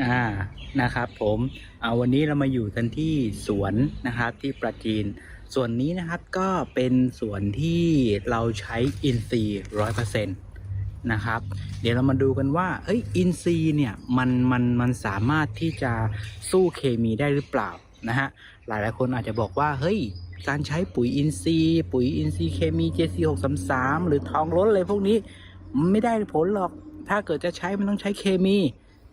อ่านะครับผมเอาวันนี้เรามาอยู่กันที่สวนนะครับที่ปราจีน ส่วนนี้นะครับก็เป็นสวนที่เราใช้อินทรีย์ร้อยเปอร์เซ็นต์นะครับ เดี๋ยวเรามาดูกันว่าเอ้ยอินทรีย์เนี่ยมันมันมันสามารถที่จะสู้เคมีได้หรือเปล่านะฮะหลายหลายคนอาจจะบอกว่าเฮ้ยการใช้ปุ๋ยอินทรีย์ปุ๋ยอินทรีย์เคมี JC 6 3 3 หรือทองล้นอะไรพวกนี้ไม่ได้ผลหรอกถ้าเกิดจะใช้มันต้องใช้เคมี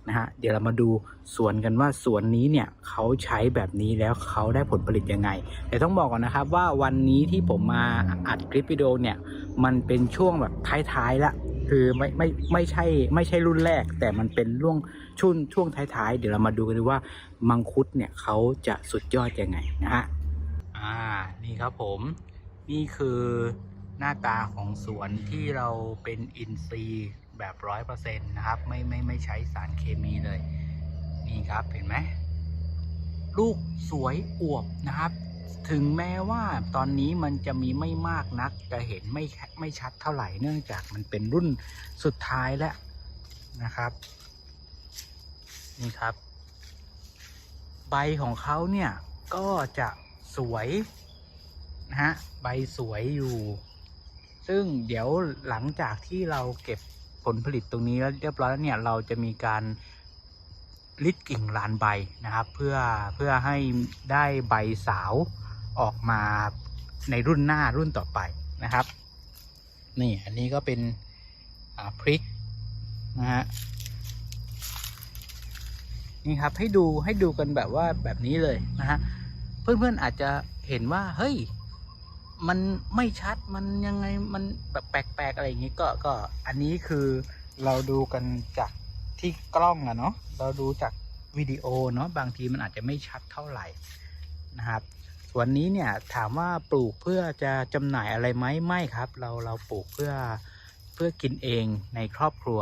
นะฮะเดี๋ยวเรามาดูสวนกันว่าสวนนี้เนี่ยเขาใช้แบบนี้แล้วเขาได้ผลผลิตยังไง แต่ต้องบอกก่อนนะครับว่าวันนี้ที่ผมมาอัดคลิปวิดีโอเนี่ยมันเป็นช่วงแบบท้ายๆละคือไม่ไม่ไม่ใช่ไม่ใช่รุ่นแรก แต่มันเป็นช่วงช่วงช่วงท้ายๆ เดี๋ยวเรามาดูกันดูว่ามังคุดเนี่ยเขาจะสุดยอดยังไงนะฮะอ่านี่ครับผมนี่คือหน้าตาของสวนที่เราเป็นอินทรีย์ แบบร้อยเปอร์เซ็นต์นะครับ ไม่ไม่ไม่ใช้สารเคมีเลย นี่ครับเห็นไหมลูกสวยอวบนะครับ ถึงแม้ว่าตอนนี้มันจะมีไม่มากนัก จะเห็นไม่ไม่ชัดเท่าไหร่เนื่องจากมันเป็นรุ่นสุดท้ายแล้วนะครับ นี่ครับ ใบของเขาเนี่ยก็จะสวยนะฮะใบสวยอยู่ ซึ่งเดี๋ยวหลังจากที่เราเก็บ ผลผลิตตรงนี้แล้วเรียบร้อยแล้วเนี่ยเราจะมีการลิดกิ่งลานใบนะครับ เพื่อเพื่อให้ได้ใบสาวออกมาในรุ่นหน้ารุ่นต่อไปนะครับ นี่อันนี้ก็เป็นพริกนะฮะนี่ครับให้ดูให้ดูกันแบบว่าแบบนี้เลยนะฮะเพื่อนๆอาจจะเห็นว่าเฮ้ย มันไม่ชัดมันยังไงมันแบบแปลกๆอะไรอย่างนี้ก็ก็อันนี้คือเราดูกันจากที่กล้องอะเนาะเราดูจากวิดีโอเนาะบางทีมันอาจจะไม่ชัดเท่าไหร่นะครับส่วนนี้เนี่ยถามว่าปลูกเพื่อจะจำหน่ายอะไรไหมไม่ครับ เราเราปลูกเพื่อเพื่อกินเองในครอบครัว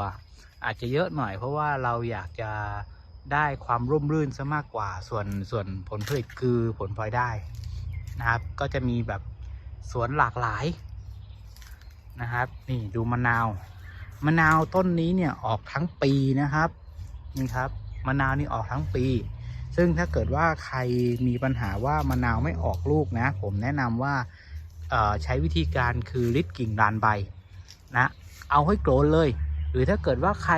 อาจจะเยอะหน่อย เพราะว่าเราอยากจะได้ความร่มรื่นซะมากกว่าส่วนส่วนผลผลิตคือผลพลอยได้นะครับ ก็จะมีแบบ สวนหลากหลายนะครับ นี่ดูมะนาว มะนาวต้นนี้เนี่ยออกทั้งปีนะครับนี่ครับมะนาวนี่ออกทั้งปี ซึ่งถ้าเกิดว่าใครมีปัญหาว่ามะนาวไม่ออกลูกนะ ผมแนะนำว่าใช้วิธีการคือริดกิ่งดานใบนะเอาให้โกรนเลย หรือถ้าเกิดว่าใคร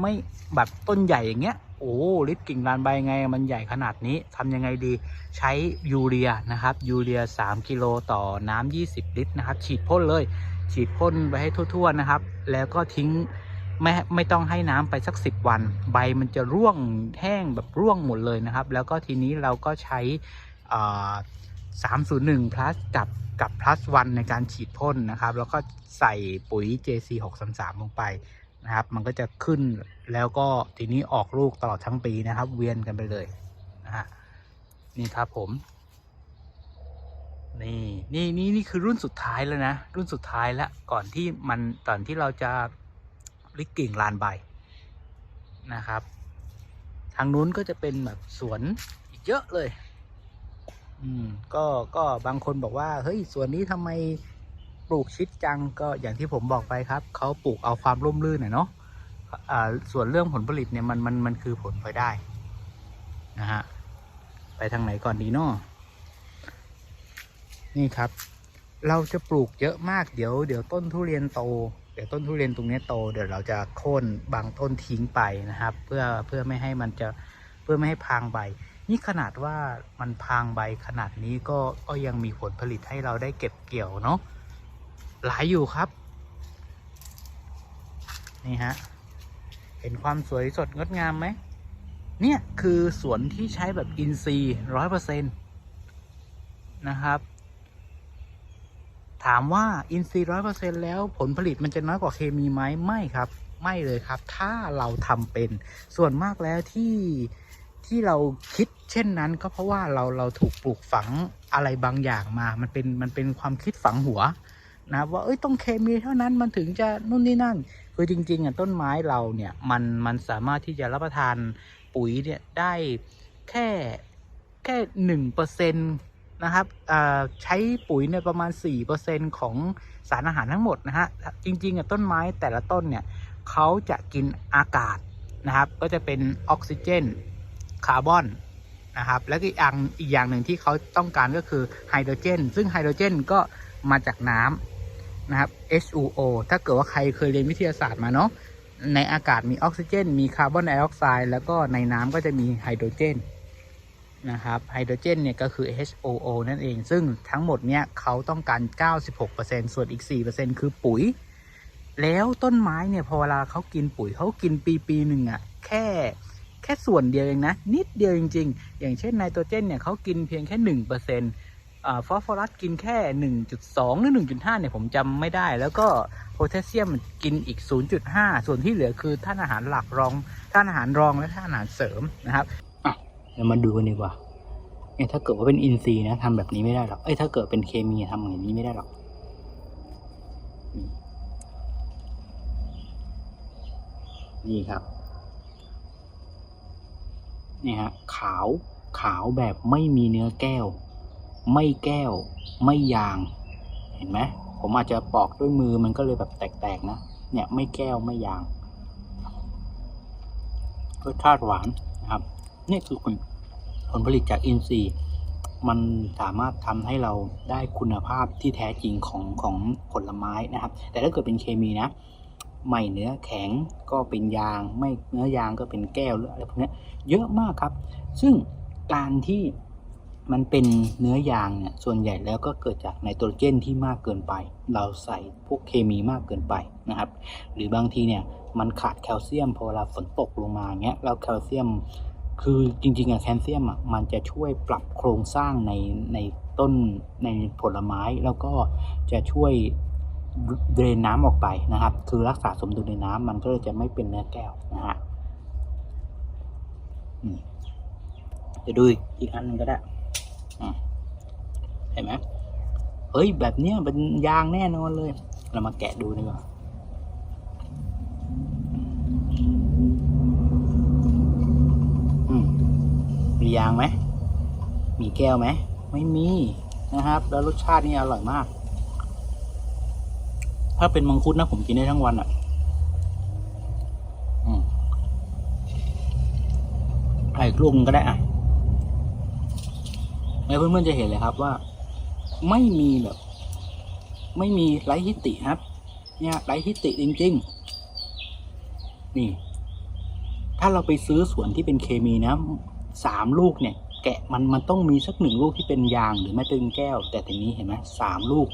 ไม่แบบต้นใหญ่อย่างเงี้ย โอ้ริดกิ่งดานใบไงมันใหญ่ขนาดนี้ทำยังไงดีใช้ยูเรียนะครับยูเรีย 3 กิโลต่อน้ำ20 ลิตรนะครับ ฉีดพ่นเลย ฉีดพ่นไปให้ทั่วๆนะครับ แล้วก็ทิ้งไม่ไม่ต้องให้น้ำไปสัก 10 วัน ใบมันจะร่วงแห้งแบบร่วงหมดเลยนะครับ แล้วก็ทีนี้เราก็ใช้อ่า301 plus กับกับ plus 1ในการฉีดพ่นนะครับ แล้วก็ใส่ปุ๋ย JC 633ลงไป นะครับ มันก็จะขึ้นแล้วก็ทีนี้ออกลูกตลอดทั้งปีนะครับ เวียนกันไปเลยนะฮะนี่ครับผม นี่นี่นี่นี่คือรุ่นสุดท้ายแล้วนะ รุ่นสุดท้ายแล้วก่อนที่มันก่อนที่เราจะริกกิ่งลานใบนะครับ ทางนู้นก็จะเป็นแบบสวนอีกเยอะเลย อืมก็ก็บางคนบอกว่า เฮ้ยสวนนี้ทำไม ลูกชิดจังก็อย่างที่ผมบอกไปครับเขาปลูกเอาความร่มรื่นน่ะเนาะส่วนเรื่องผลผลิตเนี่ยมันมันมันคือผลพลอยได้นะฮะไปทางไหนก่อนดีเนาะนี่ครับ เราจะปลูกเยอะมากเดี๋ยวเดี๋ยวต้นทุเรียนโต เดี๋ยวต้นทุเรียนตรงนี้โต เดี๋ยวเราจะโค่นบางต้นทิ้งไปนะครับ เพื่อเพื่อไม่ให้มันจะเพื่อไม่ให้พรางใบ นี่ขนาดว่ามันพรางใบขนาดนี้ก็ก็ยังมีผลผลิตให้เราได้เก็บเกี่ยวเนาะ หลายอยู่ครับ นี่ฮะ เห็นความสวยสดงดงามไหม เนี่ยคือสวนที่ใช้แบบอินทรีย์ร้อยเปอร์เซ็นต์นะครับ ถามว่าอินทรีย์ร้อยเปอร์เซ็นแล้วผลผลิตมันจะน้อยกว่าเคมีไหมไม่ครับ ไม่เลยครับ ถ้าเราทำเป็น ส่วนมากแล้วที่ที่เราคิดเช่นนั้นก็เพราะว่าเราเราถูกปลูกฝังอะไรบางอย่างมา มันเป็นมันเป็นความคิดฝังหัว นะครับว่าเอ้ยต้องเคมีเท่านั้นมันถึงจะนู่นนี่นั่น คือจริงๆอะต้นไม้เราเนี่ยมันมันสามารถที่จะรับประทานปุ๋ยเนี่ยได้แค่แค่หนึ่งเปอร์เซ็นตนะครับใช้ปุ๋ยเนี่ยประมาณสี่เปอร์เซ็นของสารอาหารทั้งหมดนะฮะ จริงๆอะต้นไม้แต่ละต้นเนี่ยเขาจะกินอากาศนะครับ ก็จะเป็นออกซิเจนคาร์บอนนะครับ แล้วก็อีกอย่างอีกอย่างหนึ่งที่เขาต้องการก็คือไฮโดรเจน ซึ่งไฮโดรเจนก็มาจากน้ำ นะครับ HUO ถ้าเกิดว่าใครเคยเรียนวิทยาศาสตร์มาเนาะในอากาศมีออกซิเจน มีคาร์บอนไดออกไซด์แล้วก็ในน้ำก็จะมีไฮโดรเจนนะครับไฮโดรเจนเนี่ยก็คือ HOO นั่นเอง ซึ่งทั้งหมดเนี่ยเขาต้องการ 96%ส่วนอีก 4%คือปุ๋ย แล้วต้นไม้เนี่ยพอเวลาเขากินปุ๋ยเขากินปีปีหนึ่งอะแค่แค่ส่วนเดียวเองนะ นิดเดียวจริง ๆ อย่างเช่นไนโตรเจนเนี่ยเขากินเพียงแค่ 1% ฟอสฟอรัสกินแค่หนึ่งจุดสองหรือหนึ่งจุดห้าเนี่ยผมจำไม่ได้ แล้วก็โพแทสเซียมกินอีก 0.5 ส่วนที่เหลือคือท่านอาหารหลักรองท่านอาหารรองและท่านอาหารเสริมนะครับอะเดี๋ยวมาดูกันดีกว่าเนี่ยถ้าเกิดว่าเป็นอินทรีย์นะทำแบบนี้ไม่ได้หรอกเอ้ยถ้าเกิดเป็นเคมีทำอย่างนี้ไม่ได้หรอกนี่ครับนี่ฮะขาวขาวแบบไม่มีเนื้อแก้ว ไม่แก้ว ไม่ยาง เห็นไหมผมอาจจะปอกด้วยมือมันก็เลยแบบแตกๆนะ เนี่ยไม่แก้วไม่ยางรสชาติหวานนะครับนี่คือผลผลผลิตจากอินทรีย์ มันสามารถทำให้เราได้คุณภาพที่แท้จริงของของผลไม้นะครับ แต่ถ้าเกิดเป็นเคมีนะไม่เนื้อแข็งก็เป็นยาง ไม่เนื้อยางก็เป็นแก้วหรืออะไรพวกนี้เยอะมากครับ ซึ่งการที่ มันเป็นเนื้อยางเนี่ยส่วนใหญ่แล้วก็เกิดจากไนโตรเจนที่มากเกินไป เราใส่พวกเคมีมากเกินไปนะครับ หรือบางทีเนี่ยมันขาดแคลเซียมพอเวลาฝนตกลงมาเงี้ยแล้วแคลเซียมคือจริงๆอะแคลเซียมอะมันจะช่วยปรับโครงสร้างในในต้นในผลไม้แล้วก็จะช่วยเดรนน้ำออกไปนะครับ คือรักษาสมดุลในน้ำมันก็เลยจะไม่เป็นเนื้อแก้วนะฮะเดี๋ยวดูอีกอันหนึงก็ได้ เห็นไหมเฮ้ย แบบเนี้ยเป็นยางแน่นอนเลย เรามาแกะดูดีกว่ามมียางไหม มีแก้วไหม ไม่มีนะครับ แล้วรสชาตินี่อร่อยมาก ถ้าเป็นมังคุดนะผมกินได้ทั้งวันอะอืมไอ้ลูกนึงก็ได้อะ แล้วเพื่อนๆจะเห็นเลยครับว่า ไม่มีแบบ ไม่มีไรฮิตติครับ เนี่ยไรฮิตติจริง ๆ นี่ ถ้าเราไปซื้อสวนที่เป็นเคมีนะสามลูกเนี่ย แกะมันมันต้องมีสักหนึ่งลูกที่เป็นยางหรือไม่เป็นแก้ว แต่ทีนี้เห็นไหมสามลูก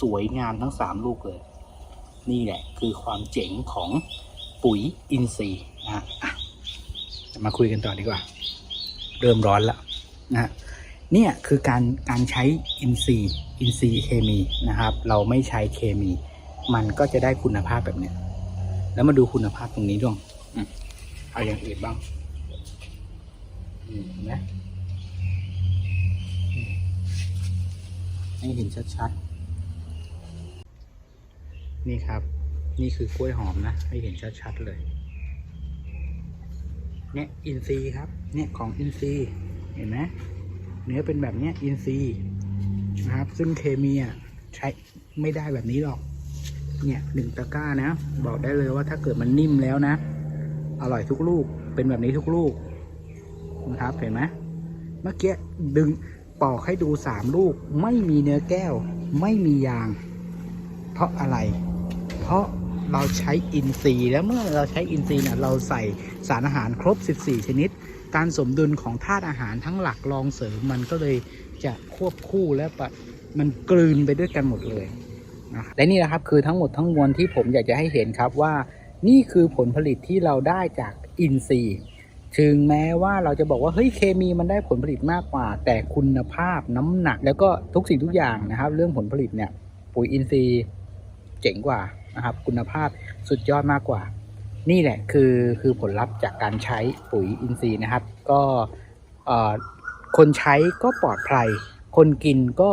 สวยงามทั้งสามลูกเลย นี่แหละ คือความเจ๋งของปุ๋ยอินทรีย์นะฮะมาคุยกันต่อดีกว่า เริ่มร้อนแล้วนะฮะ เนี่ยคือการการใช้อินทรีย์อินทรีย์เคมีนะครับ เราไม่ใช้เคมี มันก็จะได้คุณภาพแบบเนี้ยแล้วมาดูคุณภาพตรงนี้ด้วยเอาอย่างอื่นบ้างเห็นไหมให้เห็นชัดๆ นี่ครับ นี่คือกล้วยหอมนะ ให้เห็นชัดๆเลย เนี่ยอินทรีย์ครับ เนี่ยของอินทรีย์เห็นไหม เนื้อเป็นแบบนี้อินทรีนะครับ ซึ่งเคมีอะใช้ไม่ได้แบบนี้หรอก เนี่ยหนึ่งตะกร้านะ บอกได้เลยว่าถ้าเกิดมันนิ่มแล้วนะ อร่อยทุกลูกเป็นแบบนี้ทุกลูกนะครับเห็นไหมเมื่อกี้ดึงปอกให้ดูสามลูก ไม่มีเนื้อแก้ว ไม่มียาง เพราะอะไร เพราะเราใช้อินทรีย์แล้วเมื่อเราใช้อินทรีย์เนี่ยเราใส่สารอาหารครบ 14 ชนิด การสมดุลของธาตุอาหารทั้งหลักรองเสริมมันก็เลยจะควบคู่และมันกลืนไปด้วยกันหมดเลยนะครับและนี่นะครับคือทั้งหมดทั้งมวลที่ผมอยากจะให้เห็นครับว่า นี่คือผลผลิตที่เราได้จากอินทรีย์ถึงแม้ว่าเราจะบอกว่าเฮ้ยเคมีมันได้ผลผลิตมากกว่า แต่คุณภาพน้ำหนัก แล้วก็ทุกสิ่งทุกอย่างนะครับ เรื่องผลผลิตเนี่ยปุ๋ยอินทรีย์เจ๋งกว่านะครับคุณภาพสุดยอดมากกว่า นี่แหละคือคือผลลัพธ์จากการใช้ปุ๋ยอินทรีย์นะครับ ก็เอ่อคนใช้ก็ปลอดภัย คนกินก็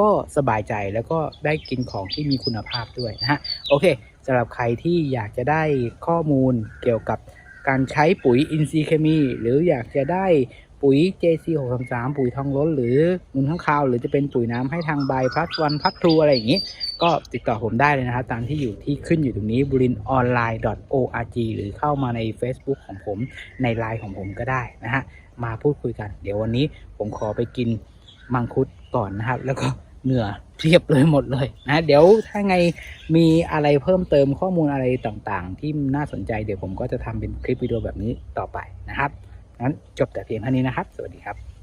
ก็สบายใจแล้วก็ได้กินของที่มีคุณภาพด้วยนะฮะโอเคสำหรับใครที่อยากจะได้ข้อมูลเกี่ยวกับการใช้ปุ๋ยอินทรีย์เคมี หรืออยากจะได้ ปุ๋ย JC 633ปุ๋ยทองล้นหรือมูลข้างคาว หรือจะเป็นปุ๋ยน้ำให้ทางใบพัดวันพัดทูอะไรอย่างนี้ ก็ติดต่อผมได้เลยนะครับ ตามที่อยู่ที่ขึ้นอยู่ตรงนี้บุรินออนไลน์ .org หรือเข้ามาใน Facebook ของผมในไลน์ของผมก็ได้นะฮะมาพูดคุยกัน เดี๋ยววันนี้ผมขอไปกินมังคุดก่อนนะครับ แล้วก็เหงื่อเรียบเลยหมดเลยนะเดี๋ยวถ้าไงมีอะไรเพิ่มเติมข้อมูลอะไรต่างๆ ที่น่าสนใจเดี๋ยวผมก็จะทำเป็นคลิปวิดีโอแบบนี้ต่อไปนะครับ งั้นจบแต่เพียงเท่านี้นะครับ สวัสดีครับ